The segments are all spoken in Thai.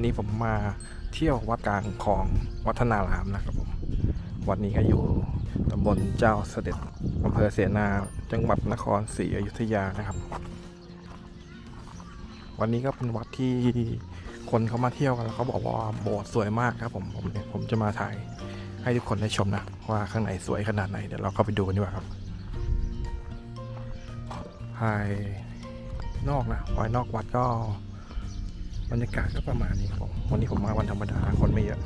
วันนี้ผมมาเที่ยววัดกลางคลองวัฒนารามนะครับผมวัดนี้ก็อยู่ตำบลเจ้าเสด็จอำเภอเสนา จังหวัดนครศรีอยุธยานะครับ วันนี้ก็เป็นวัดที่คนเขามาเที่ยวกันแล้วเขาบอกว่าโบสถ์สวยมากครับผมผมผมจะมาถ่ายให้ทุกคนได้ชมนะว่าข้างในสวยขนาดไหนเดี๋ยวเราเข้าไปดูกันดีกว่าครับภายนอกนะภายนอกวัดก็ บรรยากาศก็ประมาณนี้ครับผมวันนี้ผมมาวันธรรมดาคนไม่เยอะ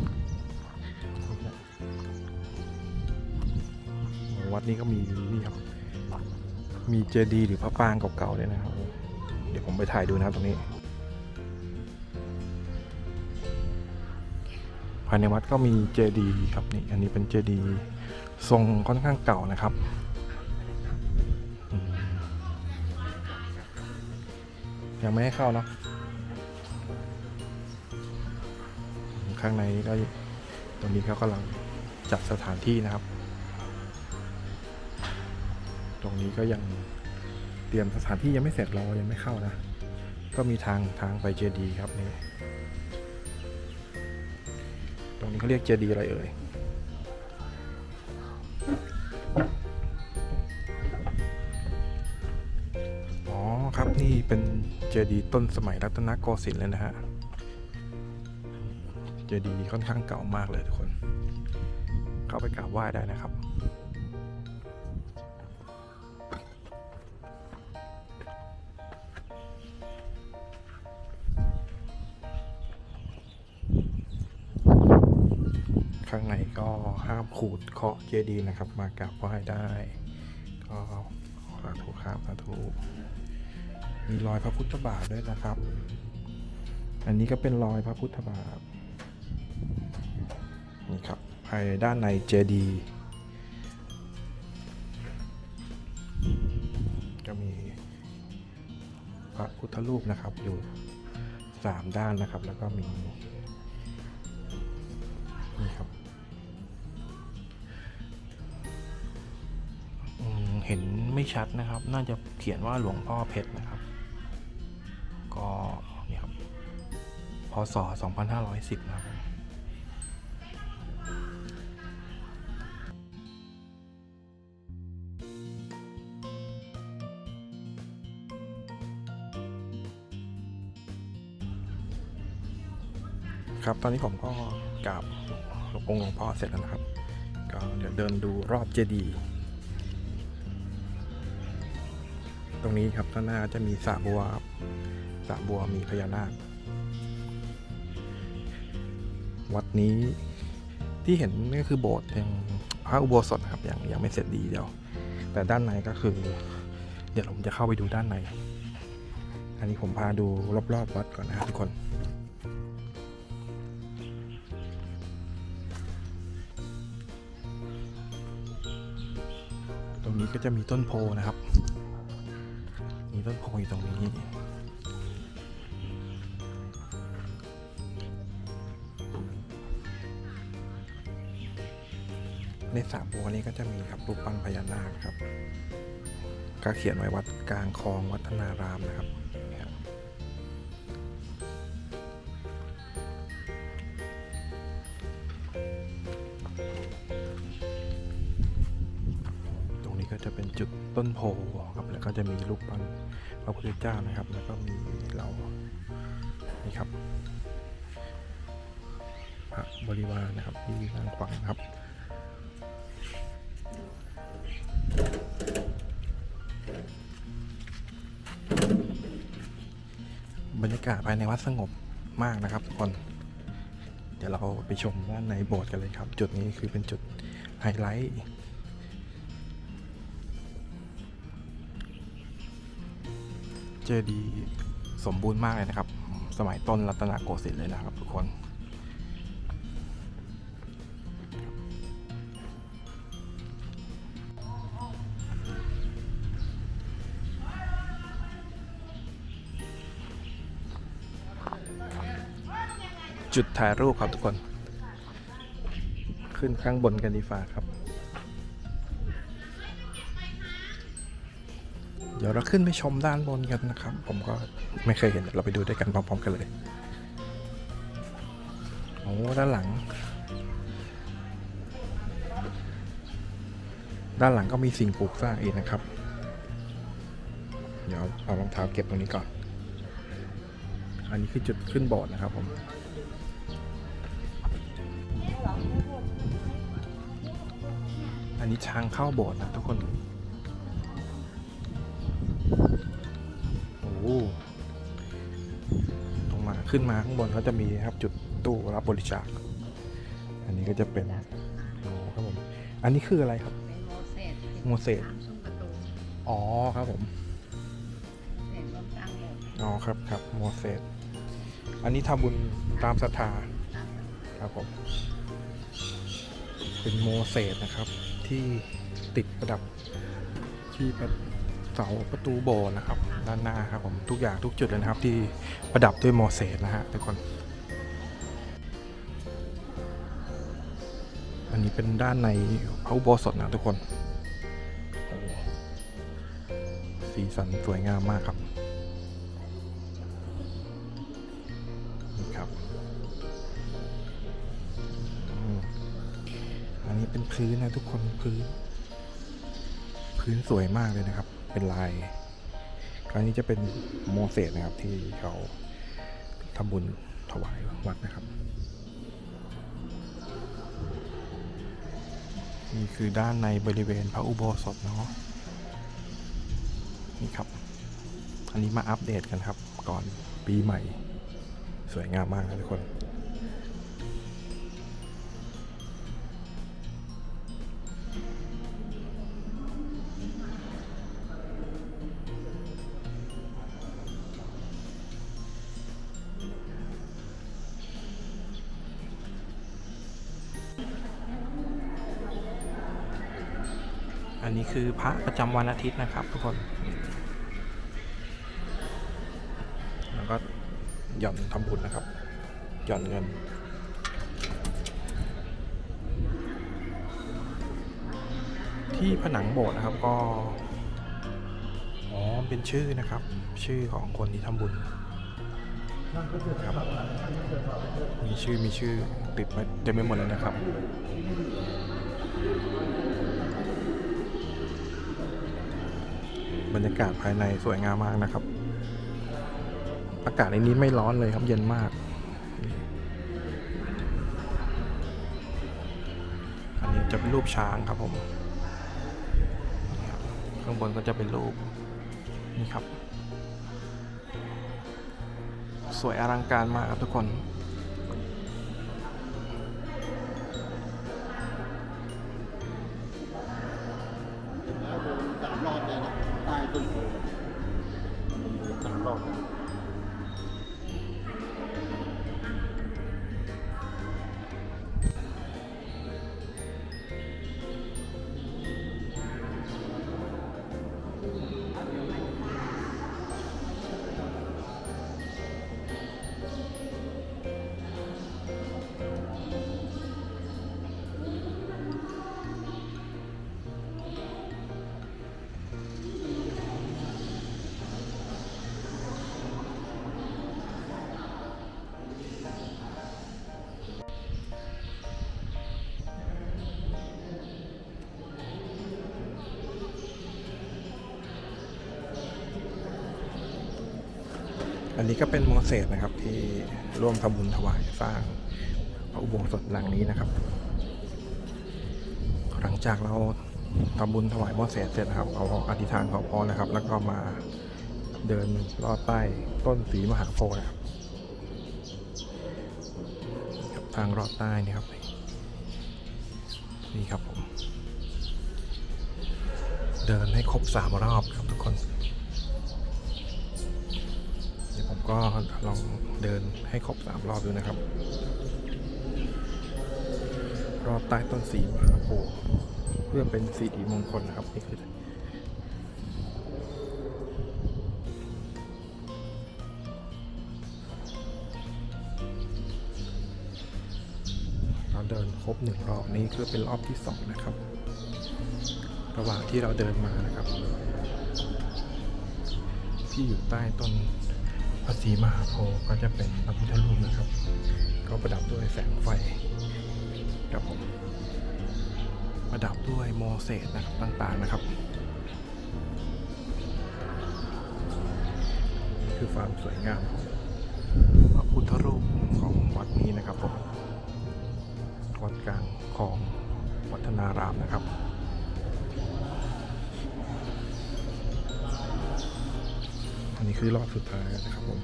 วัดนี้ก็มีนี่ครับ มีเจดีย์หรือพระปรางเก่าๆเลยนะครับ เดี๋ยวผมไปถ่ายดูนะครับตรงนี้ ภายในวัดก็มีเจดีย์ครับนี่อันนี้เป็นเจดีย์ทรงค่อนข้างเก่านะครับยังไม่ให้เข้าเนาะ ข้างในก็ตรงนี้เขากำลังจัดสถานที่นะครับ ตรงนี้ก็ยังเตรียมสถานที่ยังไม่เสร็จเรายังไม่เข้านะ ก็มีทางทางไปเจดีครับนี่ตรงนี้เขาเรียกเจดีอะไรเอ่ยอ๋อครับนี่เป็นเจดีต้นสมัยรัตนโกสินทร์เลยนะฮะ เจดีค่อนข้างเก่ามากเลยทุกคน เข้าไปกราบไหว้ได้นะครับข้างในก็ห้ามขูดเคาะเจดีย์นะครับ มากราบไหว้ได้ ก็สาธุครับสาธุมีรอยพระพุทธบาทด้วยนะครับ อันนี้ก็เป็นรอยพระพุทธบาท นี่ครับภายด้านในเจดีย์ก็มีพระพุทธรูปนะครับอยู่สามด้านนะครับ แล้วก็มีนี่ครับเห็นไม่ชัดนะครับ น่าจะเขียนว่าหลวงพ่อเพชรนะครับ ก็นี่ครับพศ2510 นะครับ ครับ ตอนนี้ผมก็กราบหลวงองค์หลวงพ่อเสร็จแล้วนะครับ ก็เดี๋ยวเดินดูรอบเจดีย์ตรงนี้ครับด้านหน้าจะมีสระบัวครับสระบัวมีพญานาค วัดนี้ที่เห็นก็คือโบสถ์ยังพระอุโบสถครับยังยังไม่เสร็จดีเดียว แต่ด้านในก็คือ เดี๋ยวผมจะเข้าไปดูด้านใน อันนี้ผมพาดูรอบๆวัดก่อนนะครับทุกคน ก็จะมีต้นโพนะครับ มีต้นโพอยู่ตรงนี้ ในสามบัวนี้ก็จะมีครับรูปปั้นพญานาคครับ ก็เขียนไว้วัดกลางคลองวัฒนารามนะครับ ก็จะเป็นจุดต้นโพครับแล้วก็จะมีรูปปั้นพระพุทธเจ้านะครับ แล้วก็มีเรานี่ครับพระบริวารนะครับที่นั่งฟังครับบรรยากาศภายในวัดสงบมากนะครับทุกคน เดี๋ยวเราไปชมด้านในโบสถ์กันเลยครับ จุดนี้คือเป็นจุดไฮไลท์ เจดีย์สมบูรณ์มากเลยนะครับ สมัยต้นรัตนโกสินทร์เลยนะครับทุกคนจุดถ่ายรูปครับทุกคน ขึ้นข้างบนกันดีฟ้าครับ ดี๋ยวเราขึ้นไปชมด้านบนกันนะครับ ผมก็ไม่เคยเห็นเราไปดูด้วยกันพร้อมๆกันเลยโอ้ด้านหลัง ด้านหลังก็มีสิ่งปลูกสร้างอีกนะครับ เดี๋ยวเอารองเท้าเก็บตรงนี้ก่อน อันนี้คือจุดขึ้นโบสถ์นะครับผมอันนี้ทางเข้าโบสถ์นะทุกคน ตรงมาขึ้นมาข้างบนก็จะมีนะครับจุดตู้รับบริจาค อันนี้ก็จะเป็นโอ้ครับผม อันนี้คืออะไรครับ เป็นโมเสสโมเสสสามซุ้มประตูอ๋อครับผม เสร็จรวมตั้งโบสถ์อ๋อครับครับโมเสส อันนี้ทำบุญตามศรัทธาตามครับผม เป็นโมเสสนะครับ ที่ติดประดับที่ประ เสาประตูโบสถ์นะครับ ด้านหน้าครับผมทุกอย่างทุกจุดเลยนะครับ ที่ประดับด้วยโมเสสนะฮะทุกคน อันนี้เป็นด้านในพระอุโบสถนะทุกคนสีสันสวยงามมากครับนี่ครับ อันนี้เป็นพื้นนะทุกคนพื้น พื้นสวยมากเลยนะครับ เป็นลายครั้งนี้จะเป็นโมเสสนะครับที่เขาทำบุญถวายวัดนะครับ นี่คือด้านในบริเวณพระอุโบสถเนาะนี่ครับ อันนี้มาอัปเดตกันครับ ก่อนปีใหม่ สวยงามมากนะทุกคน อันนี้คือพระประจำวันอาทิตย์นะครับทุกคน แล้วก็หย่อนทำบุญนะครับ หย่อนเงินที่ผนังโบสถ์นะครับก็อ๋อเป็นชื่อนะครับ ชื่อของคนที่ทำบุญครับมีชื่อมีชื่อติดมาเต็มไปหมดเลยนะครับ บรรยากาศภายในสวยงามมากนะครับ อากาศในนี้ไม่ร้อนเลยครับเย็นมาก อันนี้จะเป็นรูปช้างครับผมข้างบนก็จะเป็นรูปนี่ครับ สวยอลังการมากครับทุกคน นนี้ก็เป็นโมเสสนะครับที่ร่วมทำบุญถวายสร้างพระอุโบสถหลังนี้นะครับ หลังจากเราทำบุญถวายโมเสสเสร็จนะครับเอาอธิษฐานขอพรนะครับ แล้วก็มาเดินลอดใต้ต้นสีมหาโพธิ์นะครับครับทางลอดใต้นี่ครับนี่ครับผมเดินให้ครบสามรอบ ก็ลองเดินให้ครบสามรอบดูนะครับ รอบใต้ต้นสีมหาโพเพื่อเป็นสีริมงคลนะครับนี่คือเราเดินครบหนึ่งรอบนี้คือเป็นรอบที่สองนะครับ ระหว่างที่เราเดินมานะครับ ที่อยู่ใต้ต้น พระศรีมหาโพธิ์ก็จะเป็นพระพุทธรูปนะครับ ก็ประดับด้วยแสงไฟครับผมประดับด้วยโมเสสนะครับต่างๆนะครับ คือความสวยงามของพระพุทธรูปของวัดนี้นะครับผม อันนี้อรอบสุดท้ายนะครับผม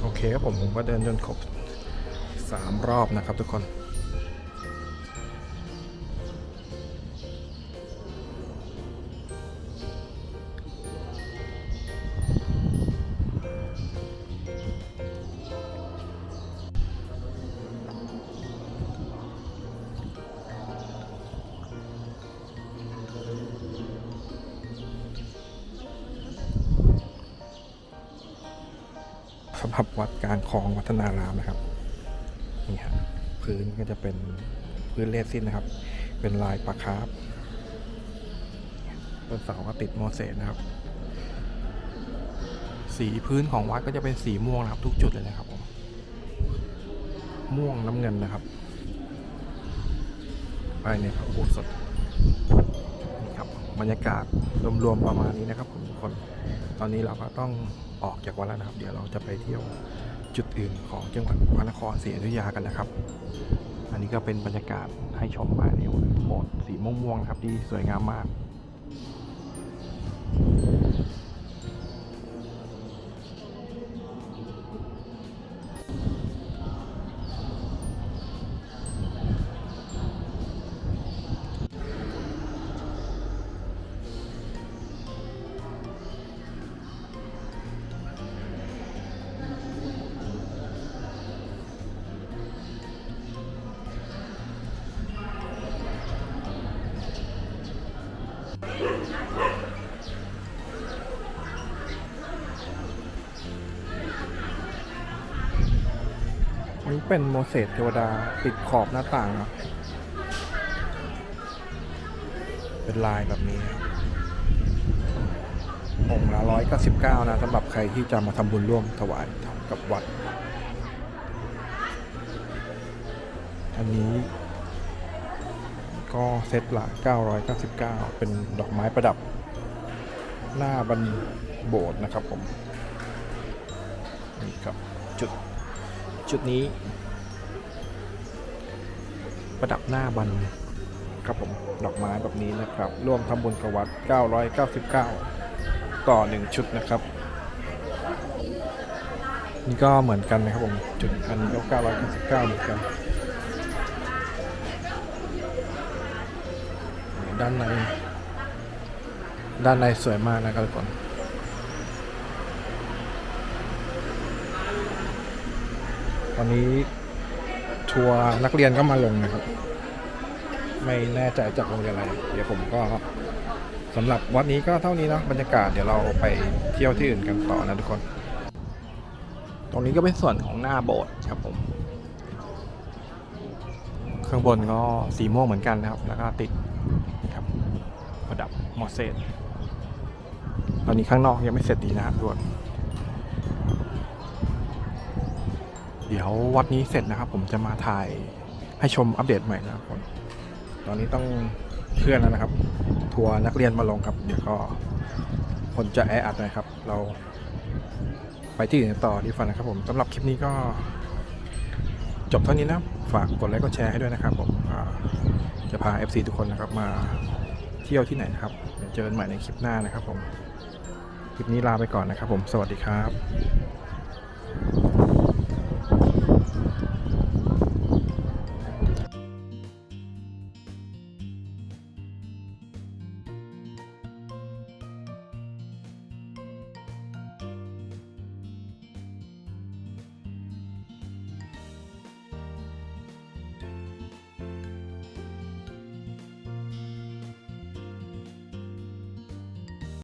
โอเคครับผมผมก็เดินจนครบ 3 รอบนะครับทุกคน สำหรับวัดกลางคลองวัฒนารามนะครับนี่ฮะพื้นก็จะเป็นพื้นเลซินนะครับ เป็นลายปลาคาร์ฟต้นเสาก็ติดโมเสสนะครับ สีพื้นของวัดก็จะเป็นสีม่วงนะครับ ทุกจุดเลยนะครับผมม่วงน้ำเงินนะครับ ภายในพระอุโบสถ บรรยากาศรวมๆประมาณนี้นะครับผมทุกคน ตอนนี้เราก็ต้องออกจากวัดแล้วนะครับ เดี๋ยวเราจะไปเที่ยวจุดอื่นของจังหวัดพระนครศรีอยุธยากันนะครับ อันนี้ก็เป็นบรรยากาศให้ชมภายในโบสถ์สีม่วงๆนะครับที่สวยงามมาก นนี้เป็นโมเสสเทวดาติดขอบหน้าต่างครับเป็นลายแบบนี้องค์ละร้อยเก้าสิบเก้านะสำหรับใครที่จะมาทำบุญร่วมถวายกับวัด อันนี้ก็เซตละ 999 เป็นดอกไม้ประดับ หน้าบันโบสถ์นะครับผม นี่ครับจุด จุดนี้ ประดับหน้าบันครับผมดอกไม้แบบนี้นะครับร่วมทำบุญกวัด 999 ต่อ 1 ชุดนะครับ นี่ก็เหมือนกันนะครับผม จุดอันนี้ก็999เหมือนกัน ด้านใน ด้านในสวยมากนะครับทุกคน ตอนนี้ทัวร์นักเรียนก็มาลงนะครับ ไม่แน่ใจจากโรงเรียนอะไร เดี๋ยวผมก็สำหรับวัดนี้ก็เท่านี้นะบรรยากาศเดี๋ยวเราไปเที่ยวที่อื่นกันต่อนะทุกคน ตรงนี้ก็เป็นส่วนของหน้าโบสถ์ครับผมข้างบนก็สีม่วงเหมือนกันนะครับ แล้วก็ติดครับประดับมอสเซสตอนนี้ข้างนอกยังไม่เสร็จดีนะครับทุกคน เดี๋ยววัดนี้เสร็จนะครับ ผมจะมาถ่ายให้ชมอัปเดตใหม่นะครับผมตอนนี้ต้องเคลื่อนแล้วนะครับ ทัวร์นักเรียนมาลงครับ เดี๋ยวก็คนจะแออัดนะครับ เราไปที่อื่นต่อดีกว่านะครับผมสำหรับคลิปนี้ก็จบเท่านี้นะฝากกดไลค์กดแชร์ให้ด้วยนะครับผมจะพา FC ทุกคนนะครับมาเที่ยวที่ไหนนะครับเจอกันใหม่ในคลิปหน้านะครับผม คลิปนี้ลาไปก่อนนะครับผมสวัสดีครับ